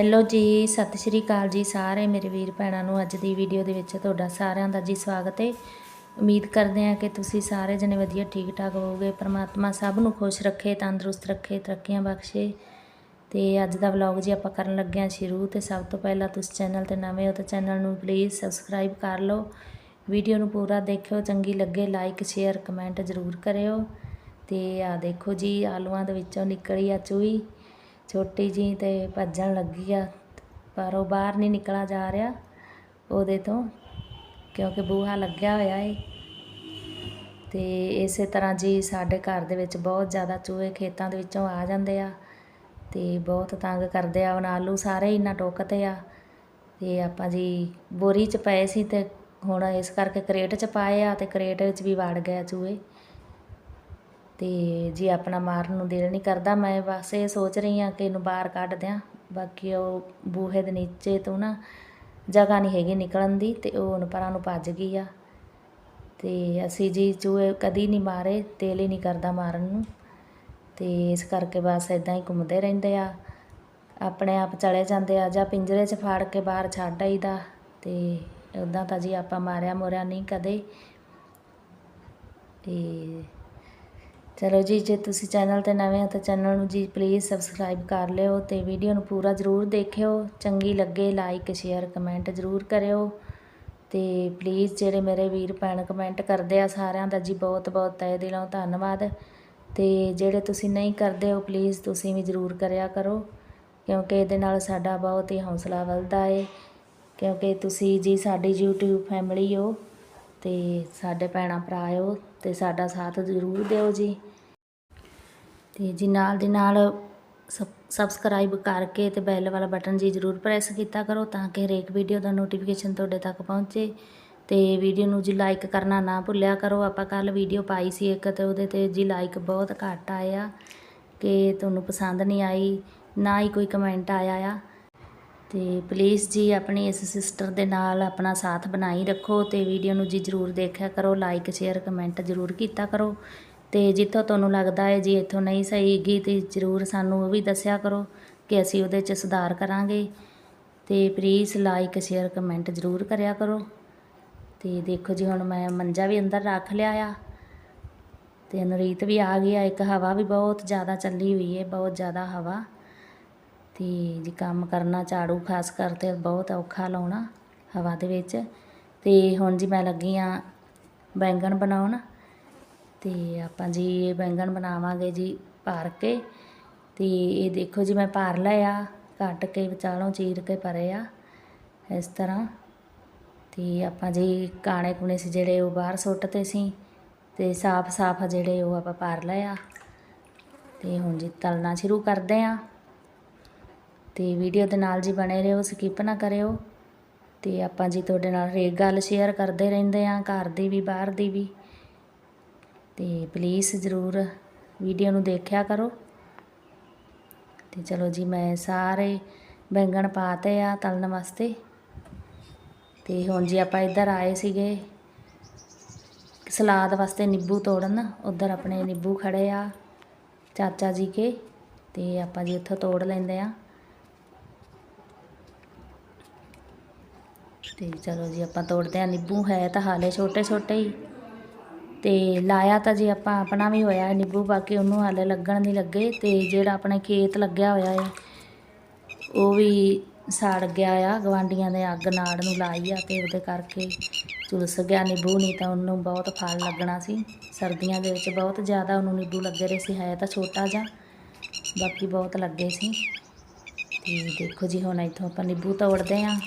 Hello ਜੀ, ਸਤਿ ਸ਼੍ਰੀ ਅਕਾਲ ਜੀ ਸਾਰੇ ਮੇਰੇ ਵੀਰ ਭੈਣਾਂ ਨੂੰ। ਅੱਜ ਦੀ ਵੀਡੀਓ ਦੇ ਵਿੱਚ ਤੁਹਾਡਾ ਸਾਰਿਆਂ ਦਾ ਜੀ ਸਵਾਗਤ ਹੈ ਉਮੀਦ ਕਰਦੇ ਹਾਂ ਕਿ ਤੁਸੀਂ ਸਾਰੇ ਜਣੇ ਵਧੀਆ ਠੀਕ ਠਾਕ ਹੋਵੋਗੇ। ਪ੍ਰਮਾਤਮਾ ਸਭ ਨੂੰ ਖੁਸ਼ ਰੱਖੇ, ਤੰਦਰੁਸਤ ਰੱਖੇ, ਤਰੱਕੀਆਂ ਬਖਸ਼ੇ। ਤੇ ਅੱਜ ਦਾ ਵਲੌਗ ਜੀ ਆਪਾਂ ਕਰਨ ਲੱਗੇ ਹਾਂ ਸ਼ੁਰੂ। ਤੇ ਸਭ ਤੋਂ ਪਹਿਲਾਂ ਤੁਸੀਂ ਚੈਨਲ ਤੇ ਨਵੇਂ ਹੋ ਤਾਂ ਚੈਨਲ ਨੂੰ ਪਲੀਜ਼ ਸਬਸਕ੍ਰਾਈਬ ਕਰ ਲਓ। ਵੀਡੀਓ ਨੂੰ ਪੂਰਾ ਦੇਖਿਓ, ਚੰਗੀ ਲੱਗੇ ਲਾਈਕ ਸ਼ੇਅਰ ਕਮੈਂਟ ਜ਼ਰੂਰ ਕਰਿਓ। ਤੇ ਆ ਦੇਖੋ ਜੀ, ਆਲੂਆਂ ਦੇ ਵਿੱਚੋਂ ਨਿਕਲੀ ਆ ਚੂਈ ਛੋਟੀ ਜੀ ਤੇ ਭੱਜਣ ਲੱਗੀ ਆ, ਪਰ ਉਹ ਬਾਹਰ ਨਹੀਂ ਨਿਕਲਾ ਜਾ ਰਿਹਾ ਉਹਦੇ ਤੋਂ, ਕਿਉਂਕਿ ਬੂਹਾ ਲੱਗਿਆ ਹੋਇਆ ਏ। ਤੇ ਇਸੇ ਤਰ੍ਹਾਂ ਜੀ ਸਾਡੇ ਘਰ ਦੇ ਵਿੱਚ ਬਹੁਤ ਜ਼ਿਆਦਾ ਚੂਹੇ ਖੇਤਾਂ ਦੇ ਵਿੱਚੋਂ ਆ ਜਾਂਦੇ ਆ ਤੇ ਬਹੁਤ ਤੰਗ ਕਰਦੇ ਆ, ਹੁਣ ਆਲੂ ਸਾਰੇ ਹੀ ਇੰਨਾ ਟੋਕਦੇ ਆ ਤੇ ਆਪਾਂ ਜੀ ਬੋਰੀ ਚ ਪਏ ਸੀ ਤੇ ਹੁਣ ਇਸ ਕਰਕੇ ਕਰੇਟ ਚ ਪਾਏ ਆ ਤੇ ਕਰੇਟ ਵਿੱਚ ਵੀ ਵੜ ਗਿਆ ਚੂਹੇ। ਅਤੇ ਜੇ ਆਪਣਾ ਮਾਰਨ ਨੂੰ ਦਿਲ ਨਹੀਂ ਕਰਦਾ, ਮੈਂ ਬਸ ਇਹ ਸੋਚ ਰਹੀ ਹਾਂ ਕਿ ਇਹਨੂੰ ਬਾਹਰ ਕੱਢ ਦਿਆਂ। ਬਾਕੀ ਉਹ ਬੂਹੇ ਦੇ ਨੀਚੇ ਤੋਂ ਨਾ ਜਗ੍ਹਾ ਨਹੀਂ ਹੈਗੀ ਨਿਕਲਣ ਦੀ ਅਤੇ ਉਹ ਹੁਣ ਪਰਾਂ ਨੂੰ ਭੱਜ ਗਈ ਆ। ਅਤੇ ਅਸੀਂ ਜੀ ਚੂਹੇ ਕਦੀ ਨਹੀਂ ਮਾਰੇ, ਦਿਲ ਹੀ ਨਹੀਂ ਕਰਦਾ ਮਾਰਨ ਨੂੰ। ਅਤੇ ਇਸ ਕਰਕੇ ਬਸ ਇਦਾਂ ਹੀ ਘੁੰਮਦੇ ਰਹਿੰਦੇ ਆ। ਆਪਣੇ ਆਪ ਚਲੇ ਜਾਂਦੇ ਆ ਜਾਂ ਪਿੰਜਰੇ 'ਚ ਫਾੜ ਕੇ ਬਾਹਰ ਛੱਡ ਆਈਦਾ ਅਤੇ ਉਦਾਂ ਤਾਂ ਜੀ ਆਪਾਂ ਮਾਰਿਆ ਮੋਰਿਆ ਨਹੀਂ ਕਦੇ। ਅਤੇ ਚਲੋ ਜੀ, ਜੇ ਤੁਸੀਂ ਚੈਨਲ ਤੇ ਨਵੇਂ ਹੋ ਤਾਂ ਚੈਨਲ ਨੂੰ ਜੀ ਪਲੀਜ਼ ਸਬਸਕ੍ਰਾਈਬ ਕਰ ਲਿਓ ਤੇ ਵੀਡੀਓ ਨੂੰ ਪੂਰਾ ਜ਼ਰੂਰ ਦੇਖਿਓ। ਚੰਗੀ ਲੱਗੇ ਲਾਈਕ ਸ਼ੇਅਰ ਕਮੈਂਟ ਜ਼ਰੂਰ ਕਰਿਓ। ਤੇ ਪਲੀਜ਼ ਜਿਹੜੇ ਮੇਰੇ ਵੀਰ ਭੈਣ ਕਮੈਂਟ ਕਰਦੇ ਆ ਸਾਰਿਆਂ ਦਾ ਜੀ ਬਹੁਤ ਬਹੁਤ ਤਹਿ ਦਿਲੋਂ ਧੰਨਵਾਦ। ਤੇ ਜਿਹੜੇ ਤੁਸੀਂ ਨਹੀਂ ਕਰਦੇ ਹੋ ਪਲੀਜ਼ ਤੁਸੀਂ ਵੀ ਜ਼ਰੂਰ ਕਰਿਆ ਕਰੋ, ਕਿਉਂਕਿ ਇਹਦੇ ਨਾਲ ਸਾਡਾ ਬਹੁਤ ਹੀ ਹੌਸਲਾ ਵੱਧਦਾ ਏ। ਕਿਉਂਕਿ ਤੁਸੀਂ ਜੀ ਸਾਡੀ YouTube ਫੈਮਿਲੀ ਹੋ। ਅਤੇ ਸਾਡੇ ਭੈਣਾਂ ਭਰਾ ਹੋ ਅਤੇ ਸਾਡਾ ਸਾਥ ਜ਼ਰੂਰ ਦਿਓ ਜੀ। ਅਤੇ ਜੀ ਨਾਲ ਦੀ ਨਾਲ ਸਬਸਕ੍ਰਾਈਬ ਕਰਕੇ ਤੇ ਬੈਲ ਵਾਲਾ ਬਟਨ ਜੀ ਜ਼ਰੂਰ ਪ੍ਰੈਸ ਕੀਤਾ ਕਰੋ ਤਾਂ ਕਿ ਹਰੇਕ ਵੀਡੀਓ ਦਾ ਨੋਟੀਫਿਕੇਸ਼ਨ ਤੁਹਾਡੇ ਤੱਕ ਪਹੁੰਚੇ। ਤੇ ਵੀਡੀਓ ਨੂੰ ਜੀ ਲਾਈਕ ਕਰਨਾ ਨਾ ਭੁੱਲਿਆ ਕਰੋ, ਆਪਾਂ ਕੱਲ ਵੀਡੀਓ ਪਾਈ ਸੀ ਇੱਕ ਤੇ ਉਹਦੇ ਤੇ ਜੀ ਲਾਈਕ ਬਹੁਤ ਘੱਟ ਆਏ ਆ ਕਿ ਤੁਹਾਨੂੰ ਪਸੰਦ ਨਹੀਂ ਆਈ, ਨਾ ਹੀ ਕੋਈ ਕਮੈਂਟ ਆਇਆ ਆ। ਤੇ ਪਲੀਜ਼ ਜੀ ਆਪਣੀ ਇਸ ਸਿਸਟਰ ਦੇ ਨਾਲ ਆਪਣਾ ਸਾਥ ਬਣਾਈ ਰੱਖੋ ਤੇ ਵੀਡੀਓ ਨੂੰ ਜੀ ਜ਼ਰੂਰ ਦੇਖਿਆ ਕਰੋ ਲਾਈਕ ਸ਼ੇਅਰ ਕਮੈਂਟ ਜ਼ਰੂਰ ਕੀਤਾ ਕਰੋ। ਤੇ ਜਿੱਥੋਂ ਤੁਹਾਨੂੰ ਲੱਗਦਾ ਹੈ ਜੀ ਇੱਥੋਂ ਨਹੀਂ ਸਹੀ ਹੈਗੀ ਤੇ ਜ਼ਰੂਰ ਸਾਨੂੰ ਉਹ ਵੀ ਦੱਸਿਆ ਕਰੋ ਕਿ ਅਸੀਂ ਉਹਦੇ 'ਚ ਸੁਧਾਰ ਕਰਾਂਗੇ। ਤੇ ਪਲੀਜ਼ ਲਾਈਕ ਸ਼ੇਅਰ ਕਮੈਂਟ ਜ਼ਰੂਰ ਕਰਿਆ ਕਰੋ। ਤੇ ਦੇਖੋ ਜੀ, ਹੁਣ ਮੈਂ ਮੰਜਾ ਵੀ ਅੰਦਰ ਰੱਖ ਲਿਆ ਆ। ਤੇ ਨਰੀਤ ਵੀ ਆ ਗਿਆ ਇੱਕ ਹਵਾ ਵੀ ਬਹੁਤ ਜ਼ਿਆਦਾ ਚੱਲੀ ਹੋਈ ਹੈ, ਬਹੁਤ ਜ਼ਿਆਦਾ ਹਵਾ। ਤੇ ਜੀ ਕੰਮ ਕਰਨਾ ਝਾੜੂ ਖਾਸ ਕਰਕੇ ਬਹੁਤ ਔਖਾ ਲਾਉਣਾ ਹਵਾ ਦੇ ਵਿੱਚ। ਤੇ ਹੁਣ ਜੀ ਮੈਂ ਲੱਗੀ ਆ ਬੈਂਗਣ ਬਣਾਉਣ। ਤੇ ਆਪਾਂ ਜੀ ਇਹ ਬੈਂਗਣ ਬਣਾਵਾਂਗੇ ਜੀ ਭਰ ਕੇ। ਤੇ ਇਹ ਦੇਖੋ ਜੀ ਮੈਂ ਭਰ ਲਿਆ ਕੱਟ ਕੇ ਵਿਚਾਲੋਂ ਚੀਰ ਕੇ ਭਰੇ ਆ ਇਸ ਤਰ੍ਹਾਂ। ਤੇ ਆਪਾਂ ਜੀ ਕਾਣੇ ਕੁਣੇ ਸੀ ਜਿਹੜੇ ਉਹ ਬਾਹਰ ਸੁੱਟਤੇ ਸੀ ਤੇ ਸਾਫ਼ ਸਾਫ਼ ਜਿਹੜੇ ਉਹ ਆਪਾਂ ਭਰ ਲਏ ਆ ਤੇ ਹੁਣ ਜੀ ਤਲਣਾ ਸ਼ੁਰੂ ਕਰਦੇ ਆ। ਤੇ ਵੀਡੀਓ ਦੇ ਨਾਲ ਜੀ ਬਣੇ ਰਹੋ ਸਕਿਪ ਨਾ ਕਰਿਓ। ਤੇ ਆਪਾਂ ਜੀ ਤੁਹਾਡੇ ਨਾਲ ਹਰੇਕ ਗੱਲ ਸ਼ੇਅਰ ਕਰਦੇ ਰਹਿੰਦੇ ਆ ਘਰ ਦੀ ਵੀ, ਬਾਹਰ ਦੀ ਵੀ। ਤੇ ਪਲੀਜ਼ ਜ਼ਰੂਰ ਵੀਡੀਓ ਨੂੰ ਦੇਖਿਆ ਕਰੋ। ਤੇ ਚਲੋ ਜੀ, ਮੈਂ ਸਾਰੇ ਬੈਂਗਣ ਪਾਤੇ ਆ ਤਲਣ ਵਾਸਤੇ। ਤੇ ਹੁਣ ਜੀ ਆਪਾਂ ਇੱਧਰ ਆਏ ਸੀਗੇ। ਸਲਾਦ ਵਾਸਤੇ ਨਿੰਬੂ ਤੋੜਨ, ਉਧਰ ਆਪਣੇ ਨਿੰਬੂ ਖੜੇ ਆ ਚਾਚਾ ਜੀ ਕੇ। ਤੇ ਆਪਾਂ ਜੀ ਉੱਥੋਂ ਤੋੜ ਲੈਂਦੇ ਆ ਤੇ ਚਲੋ ਜੀ ਆਪਾਂ ਤੋੜਦੇ ਆ ਨਿੰਬੂ ਹੈ ਤਾਂ ਹਾਲੇ ਛੋਟੇ ਛੋਟੇ ਹੀ। ਤੇ ਲਾਇਆ ਤਾਂ ਜੀ ਆਪਾਂ ਆਪਣਾ ਵੀ ਹੋਇਆ ਨਿੰਬੂ ਬਾਕੀ ਉਹਨੂੰ ਹਾਲੇ ਲੱਗਣ ਨਹੀਂ ਲੱਗੇ ਤੇ ਜਿਹੜਾ ਆਪਣੇ ਖੇਤ ਲੱਗਿਆ ਹੋਇਆ ਹੈ, ਉਹ ਵੀ ਸੜ ਗਿਆ ਆ। ਗਵਾਂਡੀਆਂ ਦੇ ਅੱਗ ਨਾੜ ਨੂੰ ਲਾਈ ਆ ਤੇ ਉਹਦੇ ਕਰਕੇ ਝੁਲਸ ਗਿਆ ਨਿੰਬੂ, ਨਹੀਂ ਤਾਂ ਉਹਨੂੰ ਬਹੁਤ ਫਲ ਲੱਗਣਾ ਸੀ। ਸਰਦੀਆਂ ਦੇ ਵਿੱਚ ਬਹੁਤ ਜ਼ਿਆਦਾ ਉਹਨੂੰ ਨਿੰਬੂ ਲੱਗੇ ਰਹੇ ਸੀ, ਹੈ ਤਾਂ ਛੋਟਾ ਜਿਹਾ, ਬਾਕੀ ਬਹੁਤ ਲੱਗੇ ਸੀ। ਤੇ ਦੇਖੋ ਜੀ, ਹੁਣ ਇੱਥੋਂ ਆਪਾਂ ਨਿੰਬੂ ਤੋੜਦੇ ਆਂ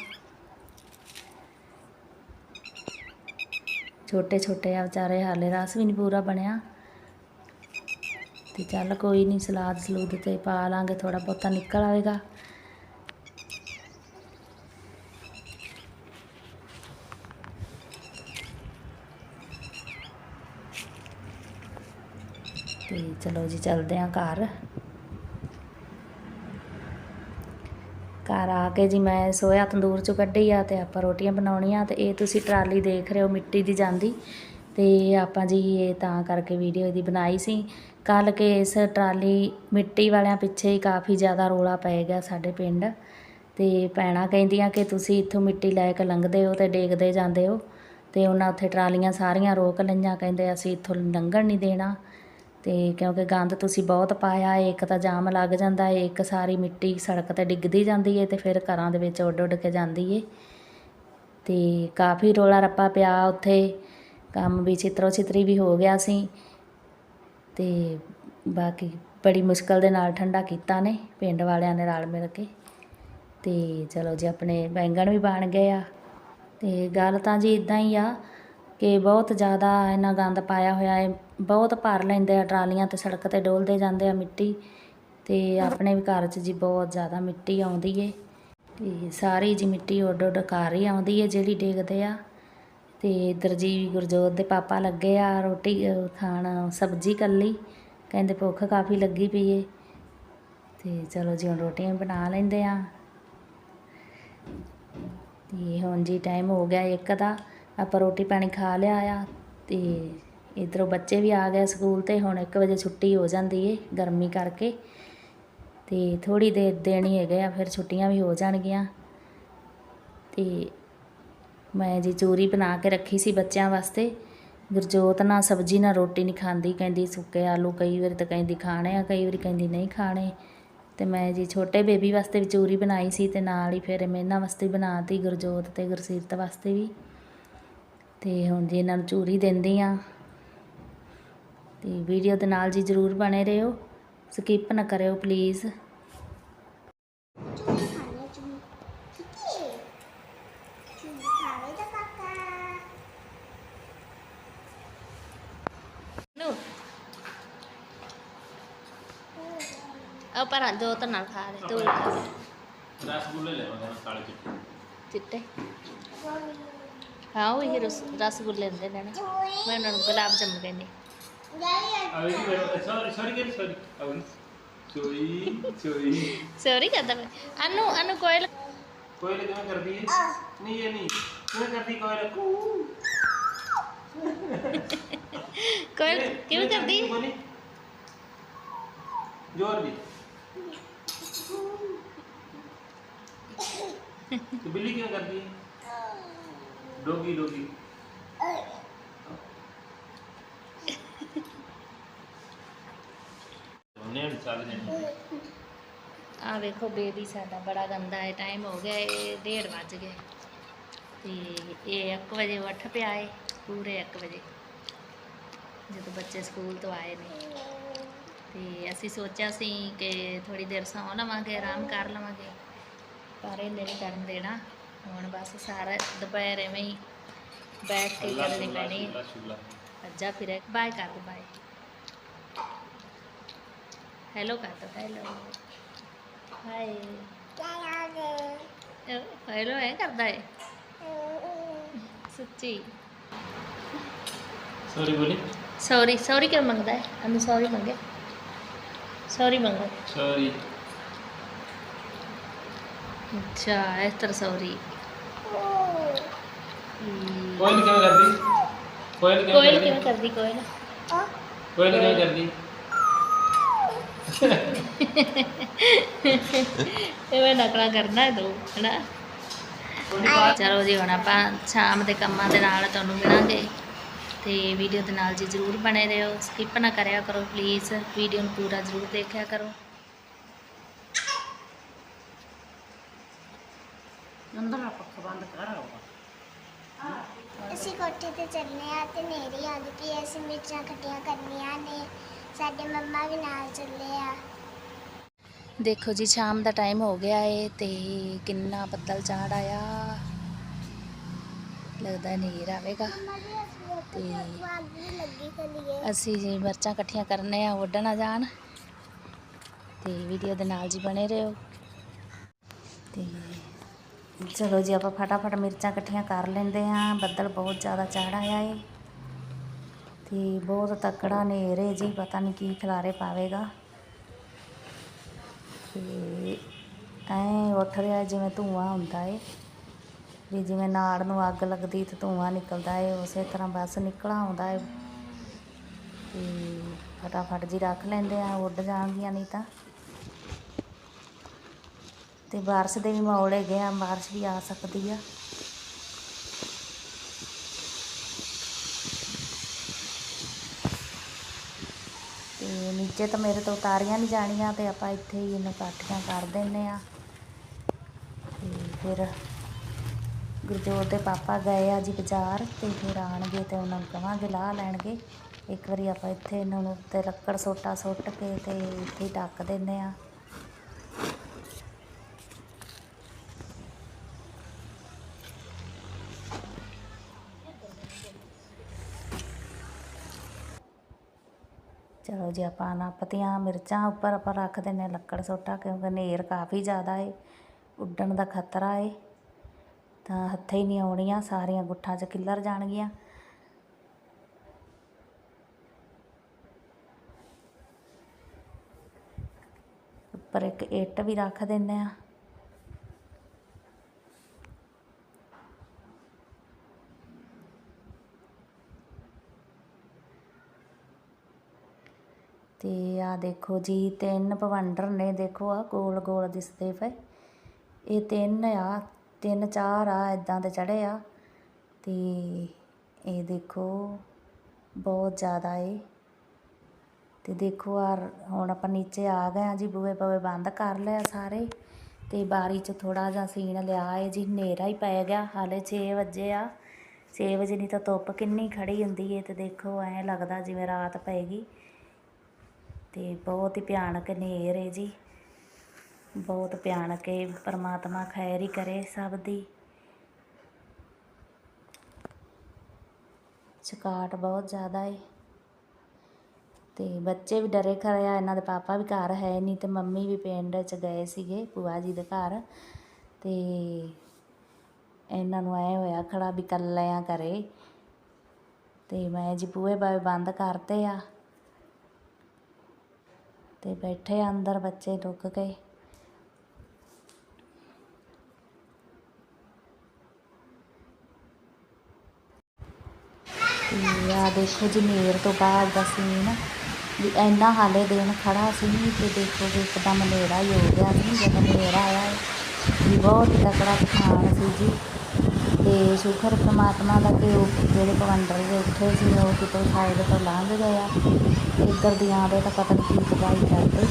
ਛੋਟੇ ਛੋਟੇ ਆ ਵਿਚਾਰੇ, ਹਾਲੇ ਰਸ ਵੀ ਨਹੀਂ ਪੂਰਾ ਬਣਿਆ। ਤੇ ਚੱਲ ਕੋਈ ਨਹੀਂ, ਸਲਾਦ ਸਲੂਦ ਤੇ ਪਾ ਲਾਂਗੇ ਥੋੜਾ ਬਹੁਤਾ ਨਿਕਲ ਆਵੇਗਾ। ਤੇ ਚਲੋ ਜੀ, ਚੱਲਦੇ ਆਂ ਘਰ। ਘਰ ਆ ਕੇ ਜੀ ਮੈਂ ਸੋਇਆ ਤੰਦੂਰ ਚੋਂ ਕੱਢੀ ਆ ਤੇ ਆਪਾਂ ਰੋਟੀਆਂ ਬਣਾਉਣੀਆਂ ਤੇ ਇਹ ਤੁਸੀਂ ਟਰਾਲੀ ਦੇਖ ਰਹੇ ਹੋ ਮਿੱਟੀ ਦੀ ਜਾਂਦੀ ਤੇ ਆਪਾਂ ਜੀ ਇਹ ਤਾਂ ਕਰਕੇ ਵੀਡੀਓ ਇਹਦੀ ਬਣਾਈ ਸੀ। ਕੱਲ ਕੇ ਇਸ ਟਰਾਲੀ ਮਿੱਟੀ ਵਾਲਿਆਂ ਪਿੱਛੇ ਹੀ ਕਾਫੀ ਜ਼ਿਆਦਾ ਰੋਲਾ ਪੈ ਗਿਆ ਸਾਡੇ ਪਿੰਡ ਤੇ ਭੈਣਾਂ ਕਹਿੰਦੀਆਂ ਕਿ ਤੁਸੀਂ ਇੱਥੋਂ ਮਿੱਟੀ ਲੈ ਕੇ ਲੰਘਦੇ ਹੋ ਤੇ ਡੇਗਦੇ ਜਾਂਦੇ ਹੋ ਤੇ ਉਹਨਾਂ ਉੱਥੇ ਟਰਾਲੀਆਂ ਸਾਰੀਆਂ ਰੋਕ ਲਈਆਂ, ਕਹਿੰਦੇ ਅਸੀਂ ਇੱਥੋਂ ਲੰਘਣ ਨਹੀਂ ਦੇਣਾ। ਅਤੇ ਕਿਉਂਕਿ ਗੰਦ ਤੁਸੀਂ ਬਹੁਤ ਪਾਇਆ ਹੈ ਇੱਕ ਤਾਂ ਜਾਮ ਲੱਗ ਜਾਂਦਾ ਹੈ ਇੱਕ ਸਾਰੀ ਮਿੱਟੀ ਸੜਕ ਤੇ ਡਿੱਗਦੀ ਜਾਂਦੀ ਹੈ ਅਤੇ ਫਿਰ ਘਰਾਂ ਦੇ ਵਿੱਚ ਉੱਡ ਉੱਡ ਕੇ ਜਾਂਦੀ ਹੈ ਅਤੇ ਕਾਫੀ ਰੌਲਾ ਰੱਪਾ ਪਿਆ ਉੱਥੇ, ਕੰਮ ਵੀ ਛਿੱਤਰੋ ਛਿੱਤਰੀ ਵੀ ਹੋ ਗਿਆ ਸੀ ਅਤੇ ਬਾਕੀ ਬੜੀ ਮੁਸ਼ਕਲ ਦੇ ਨਾਲ ਠੰਡਾ ਕੀਤਾ ਨੇ, ਪਿੰਡ ਵਾਲਿਆਂ ਨੇ ਰਲ ਮਿਲ ਕੇ। ਅਤੇ ਚਲੋ ਜੀ, ਆਪਣੇ ਬੈਂਗਣ ਵੀ ਬਣ ਗਏ ਆ। ਅਤੇ ਗੱਲ ਤਾਂ ਜੀ ਇਦਾਂ ਹੀ ਆ ਕਿ ਬਹੁਤ ਜ਼ਿਆਦਾ ਇਹਨਾਂ ਗੰਦ ਪਾਇਆ ਹੋਇਆ ਹੈ ਬਹੁਤ ਭਰ ਲੈਂਦੇ ਆ ਟਰਾਲੀਆਂ ਤੇ ਸੜਕ ਤੇ ਡੋਲਦੇ ਜਾਂਦੇ ਆ ਮਿੱਟੀ ਤੇ ਆਪਣੇ ਵੀ ਘਰ 'ਚ ਜੀ ਬਹੁਤ ਜ਼ਿਆਦਾ ਮਿੱਟੀ ਆਉਂਦੀ ਏ। ਤੇ ਸਾਰੀ ਜੀ ਮਿੱਟੀ ਉੱਡ ਉੱਡ ਘਰ ਹੀ ਆਉਂਦੀ ਏ ਜਿਹੜੀ ਡੇਗਦੇ ਆ। ਤੇ ਇੱਧਰ ਜੀ ਗੁਰਜੋਤ ਦੇ ਪਾਪਾ ਲੱਗੇ ਆ ਰੋਟੀ ਖਾਣ, ਸਬਜ਼ੀ ਕੱਲੀ ਕਹਿੰਦੇ ਭੁੱਖ ਕਾਫੀ ਲੱਗੀ ਪਈ ਏ। ਤੇ ਚਲੋ ਜੀ ਹੁਣ ਰੋਟੀਆਂ ਬਣਾ ਲੈਂਦੇ ਆ। ਤੇ ਹੁਣ ਜੀ ਟਾਈਮ ਹੋ ਗਿਆ ਇੱਕ ਦਾ, ਆਪਾਂ ਰੋਟੀ ਪਾਣੀ ਖਾ ਲਿਆ ਆ ਤੇ ਇਧਰੋਂ ਬੱਚੇ ਵੀ ਆ ਗਏ ਸਕੂਲ ਤੇ, ਹੁਣ 1 ਵਜੇ ਛੁੱਟੀ ਹੋ ਜਾਂਦੀ ਏ ਗਰਮੀ ਕਰਕੇ। ਤੇ ਥੋੜੀ ਦੇਰ ਦੇਣੀ ਹੈਗੇ ਆ, ਫਿਰ ਛੁੱਟੀਆਂ ਵੀ ਹੋ ਜਾਣਗੀਆਂ। ਤੇ ਮੈਂ ਜੀ ਚੂਰੀ ਬਣਾ ਕੇ ਰੱਖੀ ਸੀ ਬੱਚਿਆਂ ਵਾਸਤੇ। ਗੁਰਜੋਤ ਨਾ ਸਬਜ਼ੀ ਨਾ ਰੋਟੀ ਨਹੀਂ ਖਾਂਦੀ, ਕਹਿੰਦੀ ਸੁੱਕੇ ਆਲੂ ਕਈ ਵਾਰੀ ਤਾਂ ਕਹਿੰਦੀ ਖਾਣੇ ਆ, ਕਈ ਵਾਰੀ ਕਹਿੰਦੀ ਨਹੀਂ ਖਾਣੇ। ਤੇ ਮੈਂ ਜੀ ਛੋਟੇ ਬੇਬੀ ਵਾਸਤੇ ਵੀ ਚੂਰੀ ਬਣਾਈ ਸੀ ਤੇ ਨਾਲ ਹੀ ਫਿਰ ਮੈਂ ਇਹਨਾਂ ਵਾਸਤੇ ਵੀ ਬਣਾਤੀ ਗੁਰਜੋਤ ਤੇ ਗੁਰਸੀਰਤ ਵਾਸਤੇ ਵੀ। ਤੇ ਹੁਣ ਜੀ ਇਹਨਾਂ ਨੂੰ ਚੂਰੀ ਦਿੰਦੀ ਆ। ਤੇ ਵੀਡੀਓ ਦੇ ਨਾਲ ਜੀ ਜ਼ਰੂਰ ਬਣੇ ਰਹੋ। ਸਕਿਪ ਨਾ ਕਰਿਓ ਪਲੀਜ਼ ਦਾ ਆ ਪਰ ਜੋਤ ਨਾਲ ਖਾ ਲੈ ਤੂੰ ਰਸਗੁੱਲੇ ਲੈ ਆਉਂਦਾ ਕਾਲੇ ਚਿੱਟੇ। ਚਿੱਟੇ? ਹਾਂ ਉਹ ਹੀ ਰਸ ਰਸਗੁੱਲੇ ਹੁੰਦੇ ਨੇ ਨਾ। ਮੈਂ ਉਹਨਾਂ ਨੂੰ ਗੁਲਾਬ ਜਾਮੁਨ ਕਹਿੰਦੀ। ਆਵੇ ਸੌਰੀ ਕਰਦਾ ਮੈਂ ਅਨੂ ਅਨੂ ਕੋਇਲ ਕੋਇਲ ਕਿਵੇਂ ਕਰਦੀ ਹੈ ਨਹੀਂ ਇਹ ਨਹੀਂ ਕਿਵੇਂ ਕਰਦੀ ਕੋਇਲ ਕੋਇਲ ਕਿਵੇਂ ਕਰਦੀ ਬੋਲੀ ਜ਼ੋਰ ਦੀ ਤੇ ਬਿੱਲੀ ਕਿਵੇਂ ਕਰਦੀ ਹੈ ਡੋਗੀ ਡੋਗੀ ਉਹਨੇ ਚੱਲ ਜਾਣੀ ਆ ਵੇਖੋ ਬੇਬੀ ਸਾਡਾ ਬੜਾ ਗੰਦਾ ਹੈ ਟਾਈਮ ਹੋ ਗਿਆ ਇਹ 1:30 ਵੱਜ ਗਏ ਤੇ ਇਹ 1 ਵਜੇ ਉੱਠ ਪਿਆ ਏ ਪੂਰੇ 1 ਵਜੇ ਜਦੋਂ ਬੱਚੇ ਸਕੂਲ ਤੋਂ ਆਏ ਨੇ। ਤੇ ਅਸੀਂ ਸੋਚਿਆ ਸੀ ਕਿ ਥੋੜੀ ਦੇਰ ਸੌਂ ਲਵਾਂਗੇ ਆਰਾਮ ਕਰ ਲਵਾਂਗੇ ਪਰ ਇਹ ਨਹੀਂ ਕਰਨ ਦੇਣਾ। ਹੁਣ ਬਸ ਸਾਰਾ ਦੁਪਹਿਰ ਐਵੇਂ ਹੀ ਬੈਠ ਕੇ ਕਰਨੀ ਪੈਣੀ ਅੱਜਾ ਫਿਰ ਬਾਏ ਕਰ ਦੋ ਬਾਏ। ਹੈਲੋ ਕਰ ਦੋ ਹੈਲੋ ਹਾਏ ਹੈਲੋ ਐ ਕਰਦਾ ਹੈ ਸੱਚੀ ਸੌਰੀ ਬੋਲੀ ਸੌਰੀ ਸੌਰੀ ਕਿਉਂ ਮੰਗਦਾ ਹੈ ਅਨੂ ਸੌਰੀ ਮੰਗੇ ਸੌਰੀ ਮੰਗੋ ਸੌਰੀ ਅੱਛਾ ਇਸ ਤਰ੍ਹਾਂ ਸੌਰੀ ਕੋਇਲ ਕਿਵੇਂ ਕਰਦੀ ਕੋਇਲ ਕਿਵੇਂ ਕੋਇਲ ਕਰਦੀ ਕਿਵੇਂ ਕਰਦੀ ਕੋਇਲ ਕੋਇਲ ਕਿਵੇਂ ਕਰਦੀ ਐਵੇਂ ਨਕਲਾ ਕਰਨਾ ਹੈ ਤੂੰ ਹਨਾ? ਚਲੋ ਜੀ ਹੁਣ ਆਪਾਂ ਸ਼ਾਮ ਦੇ ਕੰਮਾਂ ਦੇ ਨਾਲ ਤੁਹਾਨੂੰ ਮਿਲਾਂਗੇ। ਤੇ ਵੀਡੀਓ ਦੇ ਨਾਲ ਜੀ ਜ਼ਰੂਰ ਬਣੇ ਰਹੋ। ਸਕਿਪ ਨਾ ਕਰਿਆ ਕਰੋ ਪਲੀਜ਼ ਵੀਡੀਓ ਨੂੰ ਪੂਰਾ ਜ਼ਰੂਰ ਦੇਖਿਆ ਕਰੋ। ਅਸੀਂ ਕੋਠੇ ਤੇ ਚੱਲਨੇ ਆ ਤੇ ਨੇਰੀ ਆਉਂਦੀ ਪਈ ਅਸੀਂ ਮਿਰਚਾਂ ਇਕੱਠੀਆਂ ਕਰਨੀਆਂ ਨੇ। ਸਾਡੇ ਮੰਮਾ ਵੀ ਨਾਲ ਚੱਲੇ ਆ। ਦੇਖੋ ਜੀ ਸ਼ਾਮ ਦਾ ਟਾਈਮ ਹੋ ਗਿਆ ਏ ਤੇ ਕਿੰਨਾ ਬੱਦਲ ਚਾੜ ਆਇਆ। ਲੱਗਦਾ ਨੇਰ ਆਵੇਗਾ। ਤੇ ਅਸੀਂ ਜੀ ਮਿਰਚਾਂ ਇਕੱਠੀਆਂ ਕਰਨੇ ਆ ਉੱਡ ਨਾ ਜਾਣ। ਤੇ ਵੀਡੀਓ ਦੇ ਨਾਲ ਜੀ ਬਣੇ ਰਹੋ। ਤੇ ਚਲੋ ਜੀ ਆਪਾਂ ਫਟਾਫਟ ਮਿਰਚਾਂ ਇਕੱਠੀਆਂ ਕਰ ਲੈਂਦੇ ਹਾਂ। ਬੱਦਲ ਬਹੁਤ ਜ਼ਿਆਦਾ ਚੜ ਆਇਆ ਏ। ਤੇ ਬਹੁਤ ਤਕੜਾ ਨੇਰ ਏ ਜੀ, ਪਤਾ ਨਹੀਂ ਕੀ ਖਿਲਾਰੇ ਪਾਵੇਗਾ। ਤੇ ਐ ਉੱਠ ਰਿਹਾ ਜਿਵੇਂ ਧੂਆਂ ਹੁੰਦਾ ਏ। ਵੀ ਜਿਵੇਂ ਨਾੜ ਨੂੰ ਅੱਗ ਲੱਗਦੀ ਤੇ ਧੂਆਂ ਨਿਕਲਦਾ ਏ, ਉਸੇ ਤਰ੍ਹਾਂ ਬਸ ਨਿਕਲਾ ਆਉਂਦਾ ਏ। ਤੇ ਫਟਾਫਟ ਜੀ ਰੱਖ ਲੈਂਦੇ ਆ, ਉੱਡ ਜਾਣਗੀਆਂ ਨਹੀਂ ਤਾਂ। ਤੇ ਬਾਰਿਸ਼ ਦੇ ਵੀ ਮਾਹੌਲ ਹੈਗੇ ਆ, ਬਾਰਿਸ਼ ਵੀ ਆ ਸਕਦੀ ਆ। ਤੇ ਨੀਚੇ ਤਾਂ ਮੇਰੇ ਤੋਂ ਉਤਾਰੀਆਂ ਨਹੀਂ ਜਾਣੀਆਂ ਤੇ ਆਪਾਂ ਇੱਥੇ ਹੀ ਇਹਨੂੰ ਇਕੱਠੀਆਂ ਕਰ ਦਿੰਨੇ ਆ ਤੇ ਫਿਰ ਗੁਰਜੋਤ ਦੇ ਪਾਪਾ ਗਏ ਆ ਜੀ ਬਾਜ਼ਾਰ ਤੇ ਫਿਰ ਆਣਗੇ ਤੇ ਉਹਨਾਂ ਨੂੰ ਕਵਾਂਗੇ ਲਾਹ ਲੈਣਗੇ। ਇੱਕ ਵਾਰੀ ਆਪਾਂ ਇੱਥੇ ਇਹਨਾਂ ਨੂੰ ਤੇ ਲੱਕੜ ਸੋਟਾ ਸੁੱਟ ਕੇ ਤੇ ਇੱਥੇ ਹੀ ਢੱਕ ਦਿੰਨੇ ਆ ਚਲੋ ਜੇ ਆਪਾਂ ਨਾ ਪਤੀਆਂ, ਮਿਰਚਾਂ ਉੱਪਰ ਆਪਾਂ ਰੱਖ ਦਿੰਨੇ ਆ ਲੱਕੜ ਸੋਟਾ, ਕਿਉਂਕਿ ਨੇਰ ਕਾਫੀ ਜ਼ਿਆਦਾ ਏ, ਉੱਡਣ ਦਾ ਖਤਰਾ ਏ। ਤਾਂ ਹੱਥੇ ਹੀ ਨਹੀਂ ਆਉਣੀਆਂ, ਸਾਰੀਆਂ ਗੁੱਠਾਂ 'ਚ ਕਿੱਲਰ ਜਾਣਗੀਆਂ। ਉੱਪਰ ਇੱਕ ਇੱਟ ਵੀ ਰੱਖ ਦਿੰਨੇ ਆ ਤੇ ਆ ਦੇਖੋ ਜੀ, ਤਿੰਨ ਭਵੰਡਰ ਨੇ ਦੇਖੋ ਆ ਗੋਲ ਗੋਲ ਦਿਸਦੇ ਪਏ। ਇਹ ਤਿੰਨ ਆ, ਤਿੰਨ ਚਾਰ ਆ ਇਦਾਂ ਦੇ ਚੜੇ ਆ। ਤੇ ਇਹ ਦੇਖੋ ਬਹੁਤ ਜ਼ਿਆਦਾ ਏ। ਤੇ ਦੇਖੋ ਆ ਹੁਣ ਆਪਾਂ ਨੀਚੇ ਆ ਗਏ ਆ ਜੀ, ਬੂਹੇ ਪਵੇ ਬੰਦ ਕਰ ਲਿਆ ਸਾਰੇ। ਤੇ ਬਾਰੀ 'ਚ ਥੋੜਾ ਜਿਹਾ ਸੀਨ ਲਿਆ ਏ ਜੀ, ਹਨੇਰਾ ਹੀ ਪੈ ਗਿਆ, ਹਾਲੇ 6 ਵਜੇ ਆ। 6 ਵਜੇ ਨਹੀਂ ਤਾਂ ਧੁੱਪ ਕਿੰਨੀ ਖੜੀ ਹੁੰਦੀ ਏ ਤੇ ਦੇਖੋ ਐਂ ਲੱਗਦਾ ਜਿਵੇਂ ਰਾਤ ਪਏਗੀ ਅਤੇ ਬਹੁਤ ਹੀ ਭਿਆਨਕ ਹਨੇਰ ਹੈ ਜੀ। ਬਹੁਤ ਭਿਆਨਕ ਹੈ, ਪਰਮਾਤਮਾ ਖੈਰ ਹੀ ਕਰੇ ਸਭ ਦੀ। ਚਕਾਟ ਬਹੁਤ ਜ਼ਿਆਦਾ ਹੈ। ਤੇ ਬੱਚੇ ਵੀ ਡਰੇ ਖਰੇ ਆ, ਇਹਨਾਂ ਦੇ ਪਾਪਾ ਵੀ ਘਰ ਹੈ ਨਹੀਂ ਤੇ ਮੰਮੀ ਵੀ ਪਿੰਡ 'ਚ ਗਏ ਸੀਗੇ, ਭੂਆ ਜੀ ਦੇ ਘਰ। ਤੇ ਇਹਨਾਂ ਨੂੰ ਐ ਹੋਇਆ ਖੜਾ ਵੀ ਇਕੱਲੇ ਆ ਘਰੇ। ਤੇ ਮੈਂ ਜੀ ਬੂਹੇ ਬਾਵੇ ਬੰਦ ਕਰਤੇ ਆ। ਤੇ ਬੈਠੇ ਅੰਦਰ ਬੱਚੇ ਡੁੱਬ ਗਏ। ਆ ਦੇਖੋ ਜੀ ਮੇਰ ਤੋਂ ਬਾਅਦ ਦਾ ਸੀਨ ਵੀ ਇੰਨਾ ਹਾਲੇ ਦਿਨ ਖੜਾ ਸੀ ਤੇ ਦੇਖੋ ਜੀ ਇੱਕਦਮ ਹਨੇਰਾ ਹੀ ਹੋ ਗਿਆ ਸੀ, ਜਦੋਂ ਹਨੇਰਾ ਆਇਆ, ਵੀ ਬਹੁਤ ਤਕੜਾ ਤੂਫਾਨ ਸੀ ਜੀ। ਅਤੇ ਸ਼ੁਕਰ ਪਰਮਾਤਮਾ ਦਾ ਕਿ ਉਹ ਜਿਹੜੇ ਪਵੰਡਰ ਦੇ ਉੱਥੇ ਸੀ, ਉਹ ਕਿਤੋਂ ਸਾਈਡ ਤੋਂ ਲੰਘ ਗਏ ਆ। ਇੱਧਰ ਦੀ ਆਉਂਦੇ ਤਾਂ ਪਤਾ ਨਹੀਂ ਕੀ ਤਬਾਹੀ ਕਰਦੇ।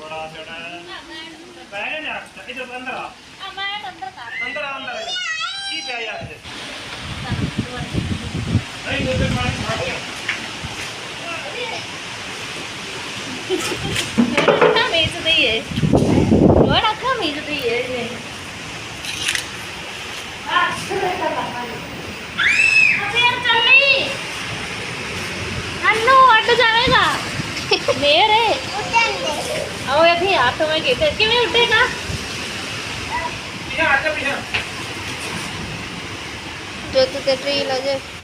ਬੜਾ ਜਣਾ ਬੈਠ ਜਾ ਇਧਰ ਅੰਦਰ ਆ ਅੰਦਰ ਆ ਅੰਦਰ ਆ। ਕੀ ਪਿਆ ਯਾਰ ਇਹਦੇ? ਨਹੀਂ ਉਹ ਤੇ ਪਾਣੀ ਖਾ ਗਿਆ ਅੱਖਾਂ ਮੀਚਦੀ ਏ ਹੋਰ ਅੱਖਾਂ ਮੀਚਦੀ ਏ ਇਹ ਫੇਰ ਚੱਲੀ ਨੰਨੂ ਅੱਡ ਜਾਵੇਗਾ ਮੇਰੇ ਉੱਡਣ ਦੇ ਆਓ ਇੱਥੇ ਹੱਥ ਮੈਂ ਕਿਤੇ ਕਿਵੇਂ ਉੱਡੇਗਾ